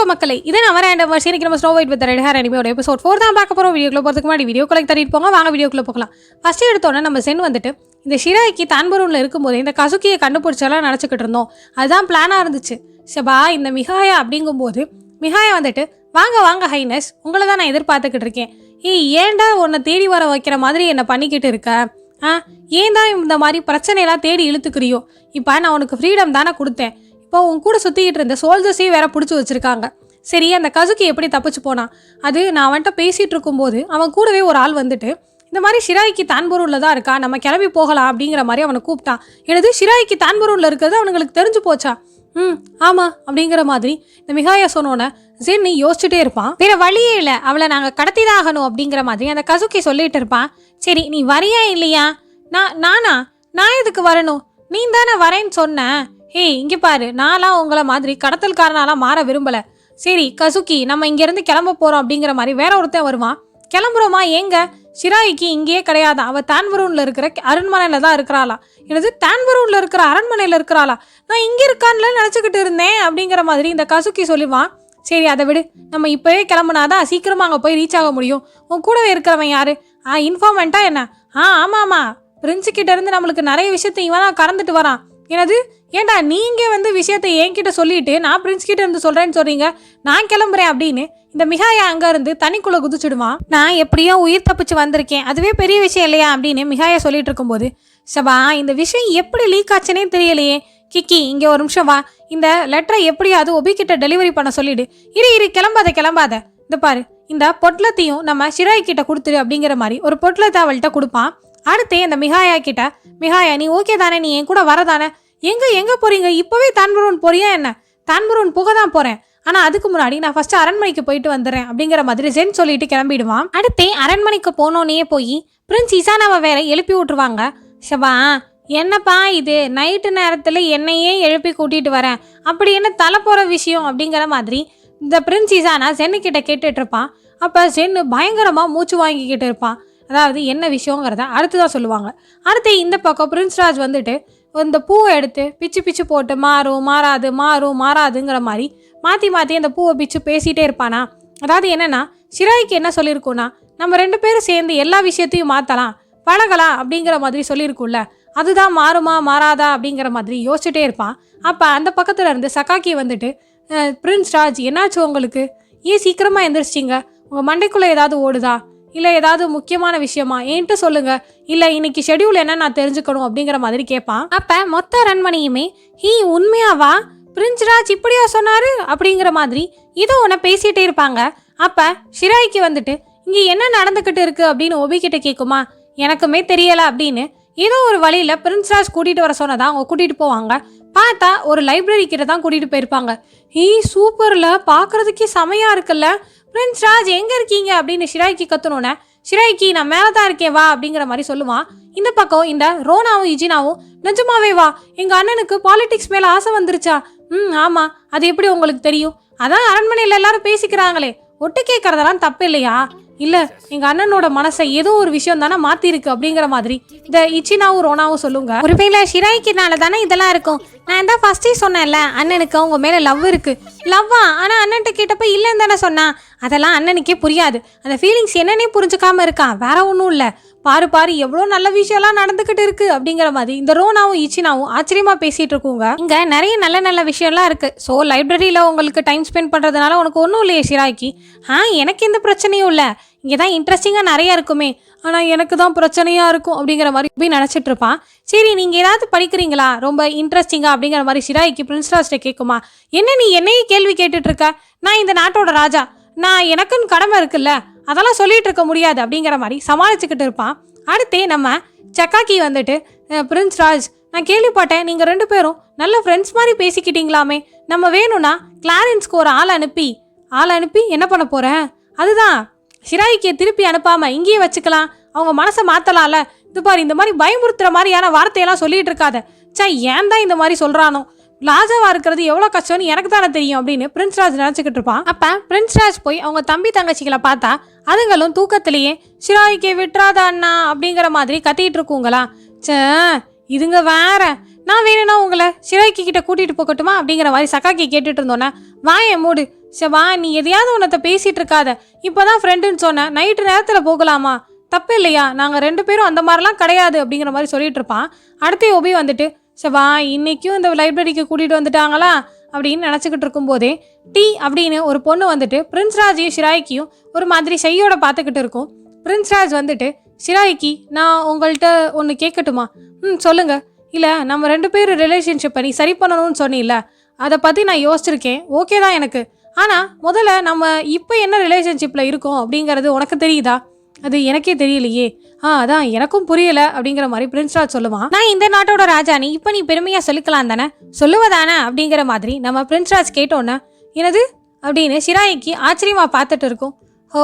வணக்கம் மக்களை. இது நம்ம ரேண்டம் வருஷம் இன்றைக்கி நம்ம snow white with red hair அனிமையோட episode four தான் பார்க்க போகிறோம் வீடியோக்குள்ள போகிறதுக்கு முன்னாடி வீடியோ கலெக்ட் தட்டிட்டு போங்க. வாங்க வீடியோக்குள்ளே போகலாம். ஃபஸ்ட்டு எடுத்தோன்னே நம்ம சென் வந்துட்டு இந்த ஷிராய்க்கு தான்பரூனில் இருக்கும்போது இந்த கசுக்கியை கண்டுபிடிச்சாலாம் நினச்சிக்கிட்டு இருந்தோம். அதுதான் பிளானாக இருந்துச்சு. சபா இந்த மிகாயா அப்படிங்கும்போது மிகாயா வந்துட்டு வாங்க வாங்க ஹைனஸ். உங்களை தான் நான் எதிர்பார்த்துக்கிட்டு இருக்கேன். ஏய் ஏன்டா உன்னை தேடி வர வைக்கிற மாதிரி என்னை பண்ணிக்கிட்டு இருக்க? ஆ ஏன் தான் இந்த மாதிரி பிரச்சனையெல்லாம் தேடி இழுத்துக்கிறியோ? இப்போ நான் உனக்கு ஃப்ரீடம் தானே கொடுத்தேன். இப்போ உன் கூட சுற்றிக்கிட்டு இருந்த சோல்ஜர்ஸையும் வேற பிடிச்சி வச்சுருக்காங்க. சரி அந்த கசுக்கி எப்படி தப்பிச்சு போனான் அது நான் அவன்கிட்ட பேசிகிட்டு இருக்கும்போது அவன் கூடவே ஒரு ஆள் வந்துட்டு இந்த மாதிரி ஷிராய்க்கு தான்பூரூரில் தான் இருக்கா? நம்ம கிளம்பி போகலாம் அப்படிங்கிற மாதிரி அவனை கூப்பிட்டான் எனது ஷிராய்க்கு தான்பூரூரில் இருக்கிறது அவனுங்களுக்கு தெரிஞ்சு போச்சா? ம் ஆமாம் அப்படிங்கிற மாதிரி இந்த மிகாயா சொன்னோன்னே ஜென்னி யோசிச்சுட்டே இருப்பான். வேற வழியே இல்லை அவளை நாங்கள் கடத்தி தான் ஆகணும் அப்படிங்கிற மாதிரி அந்த கசுக்கி சொல்லிட்டு இருப்பான். சரி நீ வரியா இல்லையா? நான் நானா? நான் எதுக்கு வரணும்? நீ தானே வரேன்னு சொன்ன. ஏய் இங்கே பாரு. நான்லாம் உங்களை மாதிரி கடத்தல்காரனாலாம் மாற விரும்பலை. சரி கசுக்கி நம்ம இங்கேருந்து கிளம்ப போகிறோம் அப்படிங்கிற மாதிரி வேற ஒருத்தன் வருவான். கிளம்புறோமா? எங்க ஷிராய்க்கு இங்கேயே கிடையாது. அவள் தான்பரூனில் இருக்கிற அரண்மனையில் தான் இருக்கிறாளா. எனது தான்பரூனில் இருக்கிற அரண்மனையில் இருக்கிறாளா? நான் இங்கே இருக்கான்ல நினச்சிக்கிட்டு இருந்தேன் அப்படிங்கிற மாதிரி இந்த கசுக்கி சொல்லுவான். சரி அதை விடு. நம்ம இப்போவே கிளம்புனாதான் சீக்கிரமாக அங்கே போய் ரீச் ஆக முடியும். உன் கூடவே இருக்கிறவன் யாரு? ஆ இன்ஃபார்மெண்ட்டா என்ன? ஆ ஆமாம். ஆமாம் பிரின்ஸு இருந்து நம்மளுக்கு நிறைய விஷயத்தை இவன் தான் கறந்துட்டு வரான். எனது ஏண்டா நீங்கள் வந்து விஷயத்தை என்கிட்ட சொல்லிட்டு நான் பிரின்ஸ் கிட்ட இருந்து சொல்கிறேன்னு சொல்கிறீங்க நான் கிளம்புறேன் அப்படின்னு இந்த மிகாயா அங்கேருந்து இருந்து குதிச்சுடுவான். நான் எப்படியோ உயிர் தப்பிச்சு வந்திருக்கேன். அதுவே பெரிய விஷயம் இல்லையா அப்படின்னு மிகாயா சொல்லிட்டு இருக்கும்போது சபா இந்த விஷயம் எப்படி லீக் ஆச்சுன்னே தெரியலையே. கிக்கி இங்கே ஒரு நிமிஷம் வா. இந்த லெட்டரை எப்படியாவது ஒபிக்கிட்ட டெலிவரி பண்ண சொல்லிடு. இரு இரு கிளம்பாத கிளம்பாத. இந்த பாரு இந்த பொட்லத்தையும் நம்ம ஷிராய் கிட்ட கொடுத்துரு அப்படிங்கிற மாதிரி ஒரு பொட்லத்தை அவள்கிட்ட கொடுப்பான். அடுத்து இந்த மிகாயா கிட்ட மிகாயா நீ ஓகே தானே? நீ என் கூட வரதானே? எங்க எங்க போறீங்க? இப்பவே தான்பரூன் போறியா என்ன? தான்பரூன் போக தான் போறேன். ஆனா அதுக்கு முன்னாடி நான் ஃபர்ஸ்ட் அரண்மனைக்கு போயிட்டு வந்துடுறேன் அப்படிங்கிற மாதிரி ஜென் சொல்லிட்டு கிளம்பிடுவான். அடுத்தே அரண்மனைக்கு போனோன்னே போய் பிரின்ஸ் இசானாவை வேற எழுப்பி விட்டுருவாங்க. ஷபா என்னப்பா இது? நைட்டு நேரத்தில் என்னையே எழுப்பி கூட்டிட்டு வரேன் அப்படி என்ன தலை போகிற விஷயம்? அப்படிங்கிற மாதிரி இந்த பிரின்ஸ் இசானா ஜென்னு கிட்ட கேட்டுட்டு இருப்பான். அப்போ ஜென்னு பயங்கரமாக மூச்சு வாங்கிக்கிட்டு இருப்பான். அதாவது என்ன விஷயங்கிறத அடுத்ததாக சொல்லுவாங்க. அடுத்து இந்த பக்கம் பிரின்ஸ்ராஜ் வந்துட்டு இந்த பூவை எடுத்து பிச்சு பிச்சு போட்டு மாறும் மாறாது மாறும் மாறாதுங்கிற மாதிரி மாற்றி மாற்றி அந்த பூவை பிச்சு பேசிகிட்டே இருப்பானா? அதாவது என்னன்னா சிராய்க்கு என்ன சொல்லியிருக்கோன்னா நம்ம ரெண்டு பேரும் சேர்ந்து எல்லா விஷயத்தையும் மாற்றலாம் பழகலாம் அப்படிங்கிற மாதிரி சொல்லியிருக்கும்ல அதுதான் மாறுமா மாறாதா அப்படிங்கிற மாதிரி யோசிச்சுட்டே இருப்பான். அப்போ அந்த பக்கத்தில் இருந்து சக்காக்கி வந்துட்டு பிரின்ஸ் ராஜ் என்னாச்சு உங்களுக்கு? ஏன் சீக்கிரமாக எந்திரிச்சிங்க உங்கள் மண்டைக்குள்ளே ஏதாவது ஓடுதா? இல்லை ஏதாவது முக்கியமான விஷயமா? ஏன்ட்டு சொல்லுங்க. இல்லை இன்னைக்கு ஷெட்யூல் என்ன நான் தெரிஞ்சுக்கணும் அப்படிங்கிற மாதிரி கேட்பான் அப்போ மொத்த ரன்மணியுமே ஹீ உண்மையாவா? பிரின்ஸ் ராஜ் இப்படியா சொன்னாரு? அப்படிங்கிற மாதிரி இதோ உன்னை பேசிட்டே இருப்பாங்க. அப்போ ஷிராய்க்கு வந்துட்டு இங்கே என்ன நடந்துக்கிட்டு இருக்கு? அப்படின்னு ஒபி கிட்ட கேட்குமா எனக்குமே தெரியல அப்படின்னு ஏதோ ஒரு வழியில் பிரின்ஸ் ராஜ் கூட்டிகிட்டு வர சொன்னதா அவங்க கூட்டிகிட்டு போவாங்க. பார்த்தா ஒரு லைப்ரரி கிட்ட தான் கூட்டிகிட்டு போயிருப்பாங்க. ஈ சூப்பரில் பார்க்கறதுக்கே செமையாக இருக்குல்ல? பிரின்ஸ் ராஜ் எங்கே இருக்கீங்க? அப்படின்னு ஷிராய்க்கு கத்தணுன்னே ஷிராய்க்கு நான் மேலே தான் இருக்கேன் வா அப்படிங்கிற மாதிரி சொல்லுவான். இந்த பக்கம் இந்த ரோனாவும் இஜினாவும் நிஜமாவே வா எங்கள் அண்ணனுக்கு பாலிடிக்ஸ் மேலே ஆசை வந்துருச்சா? ம் ஆமாம் அது எப்படி உங்களுக்கு தெரியும்? அதான் அரண்மனையில் எல்லாரும் பேசிக்கிறாங்களே ஒட்டு கேட்கறதெல்லாம் தப்பு இல்லையா? இல்லை எங்கள் அண்ணனோட மனசை ஏதோ ஒரு விஷயம் தானே மாற்றிருக்கு அப்படிங்கிற மாதிரி. இந்த இச்சினாவும் ரோனாவும் சொல்லுங்க. ஒருவேளை ஷிராய்க்கினால தானே இதெல்லாம் இருக்கும். நான் தான் ஃபஸ்ட்டே சொன்னேன்ல அண்ணனுக்கு அவங்க மேலே லவ் இருக்கு. லவ்வா ஆனால் அண்ணன்ட்ட கேட்டப்ப இல்லைன்னு தானே சொன்னான். அதெல்லாம் அண்ணனுக்கே புரியாது. அந்த ஃபீலிங்ஸ் என்னன்னே புரிஞ்சுக்காம இருக்கான். வேற ஒன்றும் இல்லை. பாரு பாரு எவ்வளோ நல்ல விஷயம்லாம் நடந்துக்கிட்டு இருக்கு அப்படிங்கிற மாதிரி இந்த ரோனாவும் இச்சினாவும் ஆச்சரியமா பேசிட்டு இருக்கோங்க. இங்க நிறைய நல்ல நல்ல விஷயம்லாம் இருக்கு. ஸோ லைப்ரரியில உங்களுக்கு டைம் ஸ்பெண்ட் பண்றதுனால உனக்கு ஒன்றும் இல்லையே ஷிராய்க்கு ஆ எனக்கு எந்த பிரச்சனையும் இல்லை. இங்கே தான் இன்ட்ரெஸ்டிங்காக நிறைய இருக்குமே. ஆனால் எனக்கு தான் பிரச்சனையாக இருக்கும் அப்படிங்கிற மாதிரி போய் நினச்சிட்டு இருப்பான் சரி நீங்கள் ஏதாவது படிக்கிறீங்களா? ரொம்ப இன்ட்ரெஸ்டிங்காக அப்படிங்கிற மாதிரி ஷிராய்க்கு பிரின்ஸ்லாஸ்ட்டை கேட்குமா. என்ன நீ என்னையே கேள்வி கேட்டுட்ருக்க நான் இந்த நாட்டோட ராஜா. நான் எனக்குன்னு கடமை இருக்குல்ல. அதெல்லாம் சொல்லிகிட்டு இருக்க முடியாது அப்படிங்கிற மாதிரி சமாளிச்சுக்கிட்டு இருப்பான். அடுத்தே நம்ம சக்காக்கி வந்துட்டு பிரின்ஸ் ராஜ் நான் கேள்விப்பட்டேன். நீங்கள் ரெண்டு பேரும் நல்ல ஃப்ரெண்ட்ஸ் மாதிரி பேசிக்கிட்டீங்களாமே. நம்ம வேணும்னா கிளாரன்ஸ்க்கு ஒரு ஆள் அனுப்பி. ஆள் அனுப்பி? என்ன பண்ண போகிறேன் அதுதான். ஷிராய்க்கு திருப்பி அனுப்பாமல் இங்கேயே வச்சுக்கலாம். அவங்க மனசை மாற்றலாம்ல இது பாரு இந்த மாதிரி பயமுறுத்துற மாதிரியான வார்த்தையெல்லாம் சொல்லிகிட்டு இருக்காத. சே ஏன் தான் இந்த மாதிரி சொல்கிறானோ ராஜாவா இருக்கிறது எவ்வளோ கஷ்டம்னு எனக்கு தானே தெரியும் அப்படின்னு பிரின்ஸ் ராஜ் நினச்சிக்கிட்டு இருப்பான். அப்போ பிரின்ஸ்ராஜ் போய் அவங்க தம்பி தங்கச்சிகளை பார்த்தா அதுங்களும் தூக்கத்திலேயே ஷிராய்க்கு விட்டுறாத அண்ணா அப்படிங்கிற மாதிரி கத்திட்டு இருக்குங்களா? சே இதுங்க வேற. நான் வேணும்னா உங்களை சிராய்க்கு கிட்ட கூட்டிட்டு போகட்டுமா அப்படிங்கிற மாதிரி சக்காக்கி கேட்டுட்டு இருந்தோன்னே வாயை மூடு. செவா நீ எதையாவது உன்னத்தை பேசிட்டு இருக்காத. இப்போதான் ஃப்ரெண்டுன்னு சொன்னேன் நைட்டு நேரத்தில் போகலாமா? தப்பு இல்லையா? நாங்கள் ரெண்டு பேரும் அந்த மாதிரிலாம் கிடையாது அப்படிங்கிற மாதிரி சொல்லிட்டு இருப்பான். அடுத்து ஒபி வந்துட்டு செவா இன்னைக்கும் இந்த லைப்ரரிக்கு கூட்டிகிட்டு வந்துட்டாங்களா? அப்படின்னு நினச்சிக்கிட்டு இருக்கும்போதே டீ அப்படின்னு ஒரு பொண்ணு வந்துட்டு பிரின்ஸ் ராஜையும் ஷிராய்க்கியும் ஒரு மாதிரி செய்யோட பார்த்துக்கிட்டு இருக்கும். பிரின்ஸ்ராஜ் வந்துட்டு ஷிராய்க்கி நான் உங்கள்கிட்ட ஒன்று கேட்கட்டுமா? ம் சொல்லுங்கள் இல்லை நம்ம ரெண்டு பேரும் ரிலேஷன்ஷிப்பை நீ சரி பண்ணணும்னு சொன்னில்ல அதை பற்றி நான் யோசிச்சிருக்கேன். ஓகே தான் எனக்கு. ஆனால் முதல்ல நம்ம இப்போ என்ன ரிலேஷன்ஷிப்பில் இருக்கோம் அப்படிங்கிறது உனக்கு தெரியுதா? அது எனக்கே தெரியலையே. அதான் எனக்கும் புரியல அப்படிங்கிற மாதிரி பிரின்ஸ்ராஜ் சொல்லுவான். நான் இந்த நாட்டோட ராஜா நீ இப்போ நீ பெருமையாக சொல்லிக்கலாம் தானே? சொல்லுவதானே அப்படிங்கிற மாதிரி நம்ம பிரின்ஸ்ராஜ் கேட்டோன்னே என்னது? அப்படின்னு ஷிராய்க்கு ஆச்சரியமா பார்த்துட்டு இருக்கும். ஓ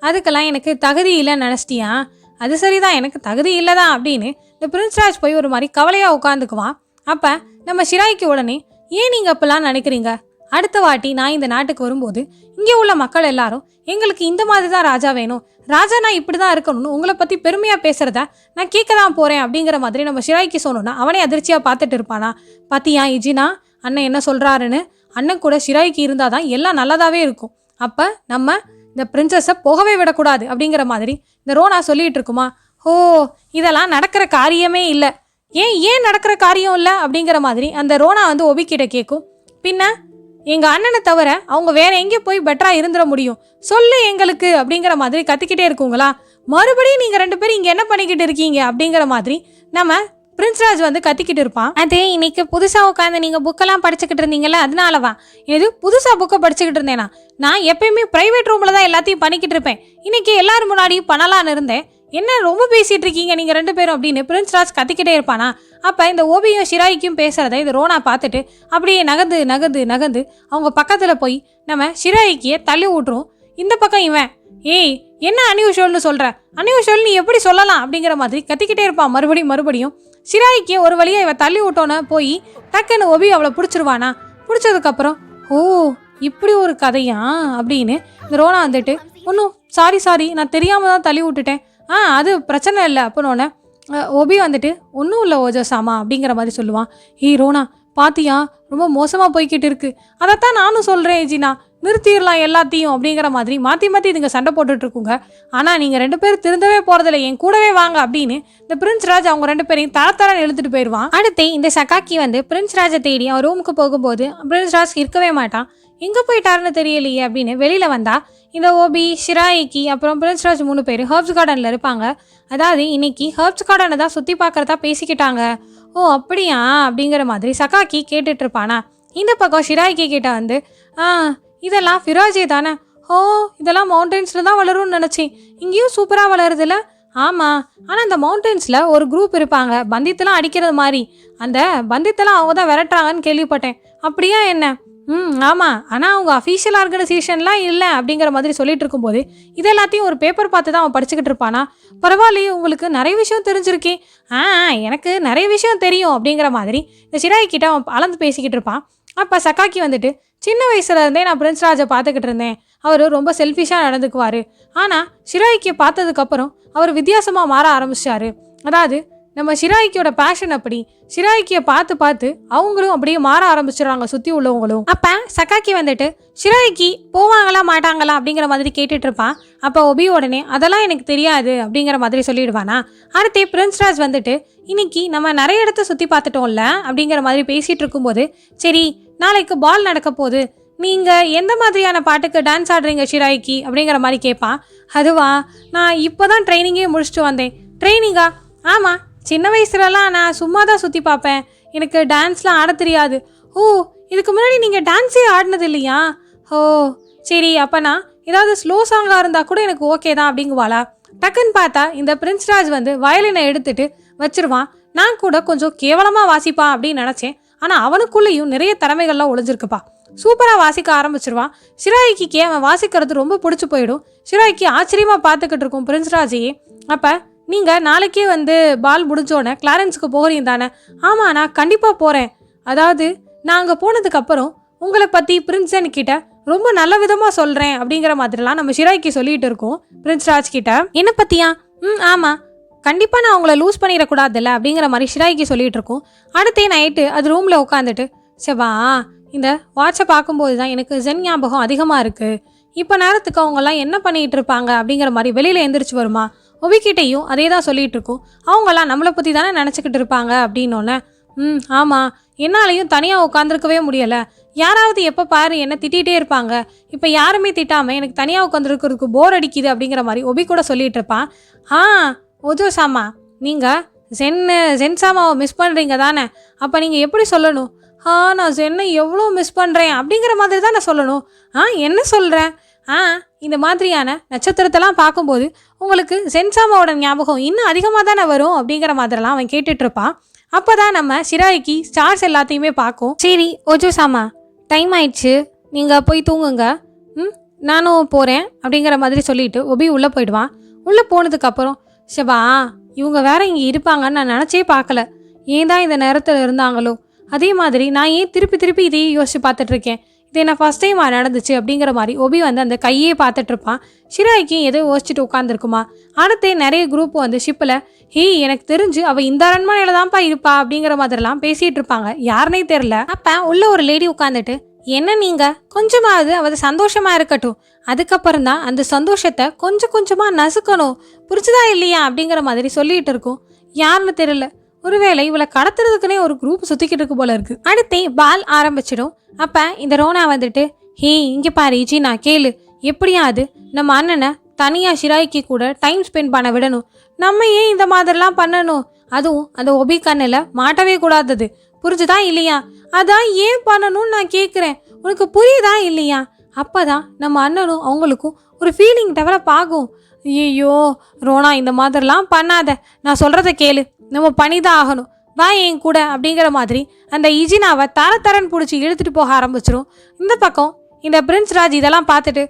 அதுக்கெல்லாம் எனக்கு தகுதி இல்லைன்னு நினச்சிட்டியா? அது சரிதான் எனக்கு தகுதி இல்லைதான் அப்படின்னு இந்த பிரின்ஸ்ராஜ் போய் ஒரு மாதிரி கவலையாக உட்காந்துக்குவான் அப்போ நம்ம ஷிராய்க்கு உடனே ஏன் நீங்கள் அப்பெல்லாம் நினைக்கிறீங்க? அடுத்த வாட்டி நான் இந்த நாட்டுக்கு வரும்போது இங்கே உள்ள மக்கள் எல்லாரும் எங்களுக்கு இந்த மாதிரி தான் ராஜா வேணும் ராஜா நான் இப்படி தான் இருக்கணும்னு உங்களை பற்றி பெருமையாக பேசுகிறத நான் கேட்க தான் போகிறேன் அப்படிங்கிற மாதிரி நம்ம ஷிராய்க்கு சொன்னோன்னா அவனே அதிர்ச்சியாக பார்த்துட்டு இருப்பானா? பாத்தியா இஜினா? அண்ணன் என்ன சொல்கிறாருன்னு அண்ணன் கூட ஷிராய்க்கு இருந்தால் தான் எல்லாம் நல்லதாகவே இருக்கும். அப்போ நம்ம இந்த பிரின்சஸை போகவே விடக்கூடாது அப்படிங்கிற மாதிரி இந்த ரோனா சொல்லிகிட்டு இருக்குமா? ஓ இதெல்லாம் நடக்கிற காரியமே இல்லை. ஏன் ஏன் நடக்கிற காரியம் இல்லை அப்படிங்கிற மாதிரி அந்த ரோனா வந்து ஒபிக்கிட்ட கேட்கும். பின்ன எங்கள் அண்ணனை தவிர அவங்க வேற எங்கே போய் பெட்டராக இருந்துட முடியும். சொல்லு எங்களுக்கு அப்படிங்கிற மாதிரி கத்திக்கிட்டே இருக்குங்களா? மறுபடியும் நீங்கள் ரெண்டு பேரும் இங்கே என்ன பண்ணிக்கிட்டு இருக்கீங்க அப்படிங்கிற மாதிரி நம்ம பிரின்ஸ்ராஜ் வந்து கத்திக்கிட்டு இருப்பான். அது இன்னைக்கு புதுசாக உட்காந்து நீங்கள் புக்கெல்லாம் படிச்சுக்கிட்டு இருந்தீங்கல்ல அதனாலவா இது புதுசாக புக்கை படிச்சுக்கிட்டு இருந்தேனா? நான் எப்பயுமே ப்ரைவேட் ரூமில் தான் எல்லாத்தையும் பண்ணிக்கிட்டு இருப்பேன். இன்னைக்கு எல்லாரும் முன்னாடியும் பண்ணலான்னு இருந்தேன். என்ன ரொம்ப பேசிகிட்டு இருக்கீங்க நீங்கள் ரெண்டு பேரும் அப்படின்னு பிரின்ஸ்ராஜ் கத்திக்கிட்டே இருப்பானா? அப்போ இந்த ஓபியும் ஷிராய்க்கும் பேசுகிறத இது ரோனா பார்த்துட்டு அப்படியே நகர்ந்து நகர்ந்து நகர்ந்து அவங்க பக்கத்தில் போய் நம்ம ஷிராய்க்கியை தள்ளி விட்டுரும் இந்த பக்கம் இவன் ஏய் என்ன அன்யூஷுவல்னு சொல்கிற அன்யூஷுவல் நீ எப்படி சொல்லலாம்? அப்படிங்கிற மாதிரி கத்திக்கிட்டே இருப்பான் மறுபடியும் மறுபடியும் ஷிராய்க்கு ஒரு வழியாக இவன் தள்ளி விட்டோன்னே போய் டக்குன்னு ஒபி அவளை பிடிச்சிருவானா? பிடிச்சதுக்கப்புறம் ஓ இப்படி ஒரு கதையா? அப்படின்னு இந்த ரோனா வந்துட்டு ஒன்றும் சாரி சாரி நான் தெரியாமல் தான் தள்ளி விட்டுட்டேன் ஆ அது பிரச்சனை இல்லை. அப்படின்னோடனே ஒபி வந்துட்டு ஒன்றும் இல்லை ஓஜோசாமா அப்படிங்கிற மாதிரி சொல்லுவான். ஏய் ரோனா பாத்தியா? ரொம்ப மோசமாக போய்கிட்டு இருக்கு. அதைத்தான் நானும் சொல்கிறேன் ஜினா. நிறுத்திடலாம் எல்லாத்தையும் அப்படிங்கிற மாதிரி மாற்றி மாற்றி இதுங்க சண்டை போட்டுட்ருக்குங்க ஆனால் நீங்கள் ரெண்டு பேரும் திருந்தவே போகிறதில்ல என் கூடவே வாங்க அப்படின்னு இந்த பிரின்ஸ் ராஜ் அவங்க ரெண்டு பேரையும் தர தரன்னு இழுத்துட்டு போயிடுவான் அடுத்து இந்த சகாக்கி வந்து பிரின்ஸ் ராஜை தேடி அவன் ரூமுக்கு போகும்போது பிரின்ஸ் ராஜ் இருக்கவே மாட்டான். எங்கே போயிட்டாருன்னு தெரியலையே அப்படின்னு வெளியில் வந்தால் இந்த ஓபி ஷிராயிக்கி அப்புறம் பிரின்ஸ்ராஜ் மூணு பேர் ஹர்ப்ஸ் கார்டனில் இருப்பாங்க. அதாவது இன்னைக்கு ஹர்ப்ஸ் கார்டனை தான் சுற்றி பார்க்குறதா பேசிக்கிட்டாங்க. ஓ அப்படியா? அப்படிங்கிற மாதிரி சகாக்கி கேட்டுட்ருப்பானா இந்த பக்கம் ஷிராய்க்கி கிட்ட வந்து ஆ இதெல்லாம் ஃபிராஜே தானே? ஓ இதெல்லாம் மவுண்டன்ஸில் தான் வளரும்னு நினச்சேன். இங்கேயும் சூப்பராக வளருதுல்ல ஆமாம் ஆனால் அந்த மவுண்டன்ஸில் ஒரு குரூப் இருப்பாங்க. பந்தித்தெல்லாம் அடிக்கிறது மாதிரி. அந்த பந்தித்தெல்லாம் அவங்க தான் விரட்டுறாங்கன்னு கேள்விப்பட்டேன். அப்படியா என்ன? ம் ஆமாம் ஆனால் அவங்க அஃபீஷியல் ஆர்கனைசேஷன்லாம் இல்லை அப்படிங்கிற மாதிரி சொல்லிட்டு இருக்கும்போது இது எல்லாத்தையும் ஒரு பேப்பர் பார்த்து தான் அவன் படிச்சுக்கிட்டு இருப்பானா? பரவாயில்லையே உங்களுக்கு நிறைய விஷயம் தெரிஞ்சிருக்கே. ஆ எனக்கு நிறைய விஷயம் தெரியும் அப்படிங்கிற மாதிரி இந்த சிராய் கிட்ட அவன் அளந்து பேசிக்கிட்டு இருப்பான். அப்போ சக்காக்கி வந்துட்டு சின்ன வயசுல இருந்தே நான் பிரின்ஸ் ராஜை பார்த்துக்கிட்டு இருந்தேன். அவர் ரொம்ப செல்ஃபிஷாக நடந்துக்குவார். ஆனால் ஷிராய்க்கு பார்த்ததுக்கப்புறம் அவர் வித்தியாசமாக மாற ஆரம்பிச்சாரு அதாவது நம்ம ஷிராய்க்கியோட பேஷன் அப்படி. ஷிராய்க்கியை பார்த்து பார்த்து அவங்களும் அப்படியே மாற ஆரம்பிச்சிடுறாங்க சுற்றி உள்ளவங்களும். அப்போ சக்காக்கி வந்துட்டு ஷிராய்க்கி போவாங்களா மாட்டாங்களா? அப்படிங்கிற மாதிரி கேட்டுட்டு இருப்பான். அப்போ ஒபி உடனே அதெல்லாம் எனக்கு தெரியாது அப்படிங்கிற மாதிரி சொல்லிடுவானா. அடுத்தே பிரின்ஸ்ராஜ் வந்துட்டு இன்னைக்கு நம்ம நிறைய இடத்த சுற்றி பார்த்துட்டோம்ல அப்படிங்கிற மாதிரி பேசிகிட்டு இருக்கும்போது சரி நாளைக்கு பால் நடக்க போகுது. நீங்கள் எந்த மாதிரியான பாட்டுக்கு டான்ஸ் ஆடுறீங்க ஷிராய்க்கு அப்படிங்கிற மாதிரி கேட்பான். அதுவா? நான் இப்போ தான் ட்ரைனிங்கே முடிச்சுட்டு வந்தேன். ட்ரைனிங்கா ஆமாம் சின்ன வயசுலலாம் நான் சும்மா தான் சுற்றி பார்ப்பேன். எனக்கு டான்ஸ்லாம் ஆட தெரியாது. ஓ இதுக்கு முன்னாடி நீங்கள் டான்ஸே ஆடினது இல்லையா? ஓ சரி அப்போனா ஏதாவது ஸ்லோ சாங்காக இருந்தால் கூட எனக்கு ஓகே தான் அப்படிங்குவாளா? டக்குன்னு பார்த்தா இந்த பிரின்ஸ் ராஜ் வந்து வயலினை எடுத்துட்டு வச்சிருவான். நான் கூட கொஞ்சம் கேவலமாக வாசிப்பான் அப்படின்னு நினச்சேன். ஆனால் அவனுக்குள்ளேயும் நிறைய திறமைகள்லாம் ஒளிஞ்சிருக்குப்பா. சூப்பராக வாசிக்க ஆரம்பிச்சிருவான். ஷிராய்க்கு அவன் வாசிக்கிறது ரொம்ப பிடிச்சி போயிடும். ஷிராய்க்கு ஆச்சரியமாக பார்த்துக்கிட்டு இருக்கும் பிரின்ஸ்ராஜையே அப்போ நீங்கள் நாளைக்கே வந்து பால் முடிஞ்சோடனே கிளாரன்ஸுக்கு போகிறீங்க தானே? ஆமாம் நான் கண்டிப்பாக போகிறேன் அதாவது நான் அங்கே போனதுக்கப்புறம் உங்களை பற்றி பிரின்ஸன் கிட்ட ரொம்ப நல்ல விதமாக சொல்கிறேன் அப்படிங்கிற மாதிரிலாம் நம்ம ஷிராய்க்கு சொல்லிட்டு இருக்கோம் பிரின்ஸ் ராஜ் கிட்ட. என்ன பற்றியா ம் ஆமாம் கண்டிப்பாக நான் உங்களை லூஸ் பண்ணிடக்கூடாதுல்ல அப்படிங்கிற மாதிரி ஷிராய்க்கு சொல்லிட்டு இருக்கோம். அடுத்தே நைட்டு அது ரூமில் உட்காந்துட்டு செவா இந்த வாட்சை பார்க்கும்போது தான் எனக்கு ஜென் ஞாபகம் அதிகமாக இருக்குது இப்போ நேரத்துக்கு அவங்கெல்லாம் என்ன பண்ணிகிட்டு இருப்பாங்க? அப்படிங்கிற மாதிரி வெளியில் எந்திரிச்சு வருமா? ஒபிக்கிட்டையும் அதே தான் சொல்லிகிட்டு இருக்கோம் அவங்களாம் நம்மளை பற்றி தானே நினச்சிக்கிட்டு இருப்பாங்க அப்படின்னோடனே ம் ஆமாம் என்னாலையும் தனியாக உட்காந்துருக்கவே முடியலை. யாராவது எப்போ பாரு என்ன திட்டிகிட்டே இருப்பாங்க. இப்போ யாருமே திட்டாமல் எனக்கு தனியாக உட்காந்துருக்கிறதுக்கு போர் அடிக்குது அப்படிங்கிற மாதிரி ஒபி கூட சொல்லிகிட்டு இருப்பான் ஆ ஓஜோ சாமா நீங்கள் சென்னு சென் சாமாவை மிஸ் பண்ணுறீங்க தானே? அப்போ நீங்கள் எப்படி சொல்லணும்? ஆ நான் சென்னை எவ்வளோ மிஸ் பண்ணுறேன் அப்படிங்கிற மாதிரி தான் நான் சொல்லணும். ஆ என்ன சொல்கிறேன் ஆ இந்த மாதிரியான நட்சத்திரத்தெல்லாம் பார்க்கும்போது உங்களுக்கு சென்சாமாவோட ஞாபகம் இன்னும் அதிகமாக தானே வரும் அப்படிங்கிற மாதிரிலாம் அவன் கேட்டுட்ருப்பான். அப்போ தான் நம்ம சிராய்க்கு ஸ்டார்ஸ் எல்லாத்தையுமே பார்க்கும். சரி ஓஜோ சாமா டைம் ஆயிடுச்சு. நீங்கள் போய் தூங்குங்க. ம் நானும் போகிறேன் அப்படிங்கிற மாதிரி சொல்லிட்டு ஒபி உள்ளே போயிடுவான். உள்ளே போனதுக்கப்புறம் ஷபா இவங்க வேற இங்கே இருப்பாங்கன்னு நான் நினச்சே பார்க்கல. ஏன் தான் இந்த நேரத்தில் இருந்தாங்களோ? அதே மாதிரி நான் ஏன் திருப்பி திருப்பி இதையே யோசிச்சு பார்த்துட்ருக்கேன் இது என்ன ஃபஸ்ட் டைம் நடந்துச்சு அப்படிங்கிற மாதிரி ஒபி வந்து அந்த கையே பார்த்துட்டு இருப்பான். ஷிராய்க்கும் ஏதோ யோசிச்சுட்டு உட்காந்துருக்குமா அடுத்து நிறைய குரூப் வந்து ஷிப்பில் ஹே எனக்கு தெரிஞ்சு அவள் இந்த அரண்மனையில் தான்ப்பா இருப்பா அப்படிங்கிற மாதிரிலாம் பேசிகிட்டு இருப்பாங்க. யாருனே தெரில அப்போ உள்ள ஒரு லேடி உட்காந்துட்டு என்ன நீங்கள் கொஞ்சமாவது அவள் சந்தோஷமாக இருக்கட்டும். அதுக்கப்புறம் தான் அந்த சந்தோஷத்தை கொஞ்சம் கொஞ்சமாக நசுக்கணும். புரிச்சுதா இல்லையா? அப்படிங்கிற மாதிரி சொல்லிகிட்டு இருக்கோம். யாருன்னு தெரியல. ஒருவேளை இவளை கடத்துறதுக்குனே ஒரு குரூப் சுத்திக்கிட்டு இருக்கு போல இருக்கு. அடுத்து பால் ஆரம்பிச்சிடும். அப்ப இந்த ரோனா வந்துட்டு ஹே இங்க பாரு நான் கேளு. எப்படியாவது நம்ம அண்ணனை தனியா ஷிராய்க்கு கூட டைம் ஸ்பெண்ட் பண்ண விடணும். நம்ம ஏன் இந்த மாதிரிலாம் பண்ணணும்? அதுவும் அந்த ஒபி கண்ணில் மாட்டவே கூடாதது. புரிஞ்சுதா இல்லையா? அதான் ஏன் பண்ணணும்னு நான் கேட்குறேன் உனக்கு புரியுதா இல்லையா? அப்போதான் நம்ம அண்ணனும் அவங்களுக்கும் ஒரு ஃபீலிங் டெவலப் ஆகும். ஐயோ ரோனா இந்த மாதிரிலாம் பண்ணாத. நான் சொல்கிறத கேளு. நம்ம பண்ணிதான் ஆகணும். வா என் கூட அப்படிங்கிற மாதிரி அந்த இஜினாவை தர தரன் பிடிச்சி இழுத்துட்டு போக ஆரம்பிச்சிரும். இந்த பக்கம் இந்த பிரின்ஸ் ராஜ் இதெல்லாம் பார்த்துட்டு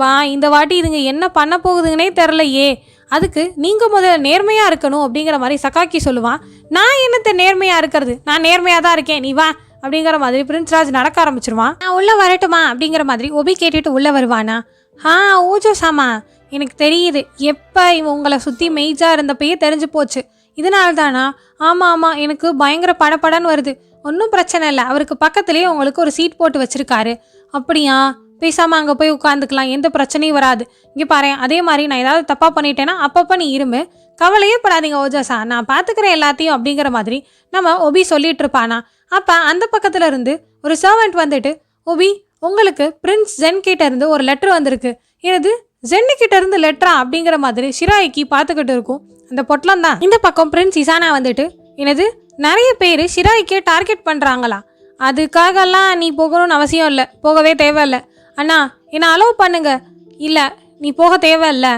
வா இந்த வாட்டி இதுங்க என்ன பண்ண போகுதுங்கன்னே தெரிலையே அதுக்கு நீங்கள் முதல்ல நேர்மையாக இருக்கணும் அப்படிங்கிற மாதிரி சக்காக்கி சொல்லுவான். நான் என்னத்தை நேர்மையாக இருக்கிறது? நான் நேர்மையாக தான் இருக்கேன். நீ வா அப்படிங்கிற மாதிரி பிரின்ஸ் ராஜ் நடக்க ஆரம்பிச்சிருவான். நான் உள்ளே வரட்டுமா? அப்படிங்கிற மாதிரி ஒபி கேட்டுட்டு உள்ளே வருவானா. ஆ ஓஜோ சாமா எனக்கு தெரியுது. எப்போ இவன் உங்களை சுற்றி மெய்ஜாக இருந்தப்பயே தெரிஞ்சு போச்சு. இதனால்தானா? ஆமாம் ஆமாம் எனக்கு பயங்கர படபடன்னு வருது. ஒன்றும் பிரச்சனை இல்லை. அவருக்கு பக்கத்துலேயே உங்களுக்கு ஒரு சீட் போட்டு வச்சுருக்காரு. அப்படியா? பேசாமல் அங்கே போய் உட்காந்துக்கலாம் எந்த பிரச்சனையும் வராது. இங்கே பாரு அதே மாதிரி நான் ஏதாவது தப்பாக பண்ணிட்டேன்னா அப்பப்போ நீ இரும்பு. கவலையே படாதீங்க ஓஜாசா நான் பார்த்துக்கிறேன் எல்லாத்தையும் அப்படிங்கிற மாதிரி நம்ம ஒபி சொல்லிட்டு இருப்பானா? அப்போ அந்த பக்கத்துல இருந்து ஒரு சர்வெண்ட் வந்துட்டு ஒபி உங்களுக்கு பிரின்ஸ் ஜென் கிட்ட இருந்து ஒரு லெட்டர் வந்திருக்கு. எனது ஜென்னு இருந்து லெட்டரா அப்படிங்கிற மாதிரி ஷிராய்க்கு பார்த்துக்கிட்டு இருக்கும். அந்த பொட்டலம் தான். இந்த பக்கம் பிரின்ஸ் இசானா வந்துட்டு எனது நிறைய பேர் ஷிராய்க்கே டார்கெட் பண்ணுறாங்களா அதுக்காகலாம் நீ போகணும்னு அவசியம் இல்லை. போகவே தேவையில்ல. அண்ணா என்னை அலோவ் பண்ணுங்க. இல்லை நீ போக தேவையில்ல.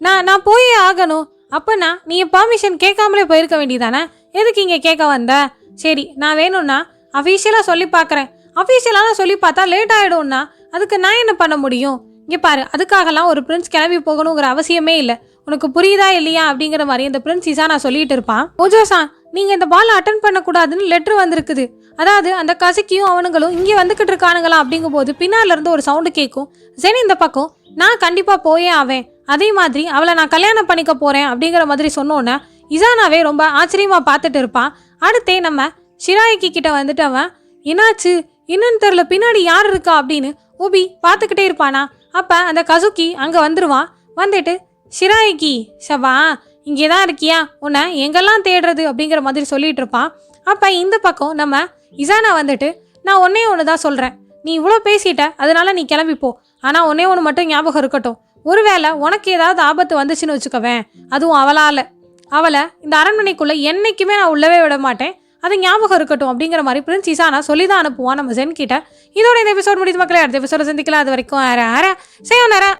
நான் நான் போயே ஆகணும். அப்போனா நீ பர்மிஷன் கேட்காமலே போயிருக்க வேண்டியதானே? எதுக்கு இங்கே கேட்க வந்த? சரி நான் வேணும்னா அஃபீஷியலாக சொல்லி பார்க்குறேன். அஃபீஷியலாக சொல்லி பார்த்தா லேட் ஆகிடும்னா அதுக்கு நான் என்ன பண்ண முடியும்? இங்கே பாரு அதுக்காகலாம் ஒரு பிரின்ஸ் கிளம்பி போகணுங்கிற அவசியமே இல்லை. உனக்கு புரியுதா இல்லையா அப்படிங்கிற மாதிரி இந்த பிரின்ஸ் இசா நான் சொல்லிட்டு இருப்பான். ஓஜோசான் நீங்கள் இந்த பால் அட்டன் பண்ணக்கூடாதுன்னு லெட்ரு வந்திருக்குது. அதாவது அந்த கசக்கியும் அவனுங்களும் இங்கே வந்துக்கிட்டு இருக்கானுங்களா அப்படிங்கும்போது பின்னால இருந்து ஒரு சவுண்டு கேட்கும் சரி இந்த பக்கம் நான் கண்டிப்பாக போயே ஆவேன். அதே மாதிரி அவளை நான் கல்யாணம் பண்ணிக்க போகிறேன் அப்படிங்கிற மாதிரி சொன்னோன்னே இசானாவே ரொம்ப ஆச்சரியமாக பார்த்துட்டு இருப்பான். அடுத்தே நம்ம ஷிராய்க்கு கிட்ட வந்துட்டு அவன் என்னாச்சு? என்னன்னு தெரில பின்னாடி யார் இருக்கா? அப்படின்னு ஓபி பார்த்துக்கிட்டே இருப்பானா. அப்போ அந்த கசுக்கி அங்கே வந்துடுவான் வந்துட்டு ஷிராய்கி சவா இங்கே தான் இருக்கியா? உன்னை எங்கெல்லாம் தேடுறது? அப்படிங்கிற மாதிரி சொல்லிட்டு இருப்பான் அப்போ இந்த பக்கம் நம்ம இசானா வந்துட்டு நான் ஒன்னே ஒன்று தான் சொல்கிறேன் நீ இவ்வளோ பேசிட்ட அதனால நீ கிளம்பிப்போ ஆனால் ஒன்னே ஒன்று மட்டும் ஞாபகம் இருக்கட்டும். ஒருவேளை உனக்கு ஏதாவது ஆபத்து வந்துச்சுன்னு வச்சுக்கவேன். அதுவும் அவளால். அவளை இந்த அரண்மனைக்குள்ளே என்றைக்குமே நான் உள்ளவே விட மாட்டேன். அது ஞாபகம் இருக்கட்டும் அப்படிங்கிற மாதிரி பிரின்ஸ் இசானா சொல்லி தான் அனுப்புவான் நம்ம ஜென் கிட்ட இதோட இந்த எபிசோட் முடிஞ்ச மக்களே அடுத்த எபிசோட சந்திக்கலாம். அது வரைக்கும் ஆற ஆற செய்யும் நேரம்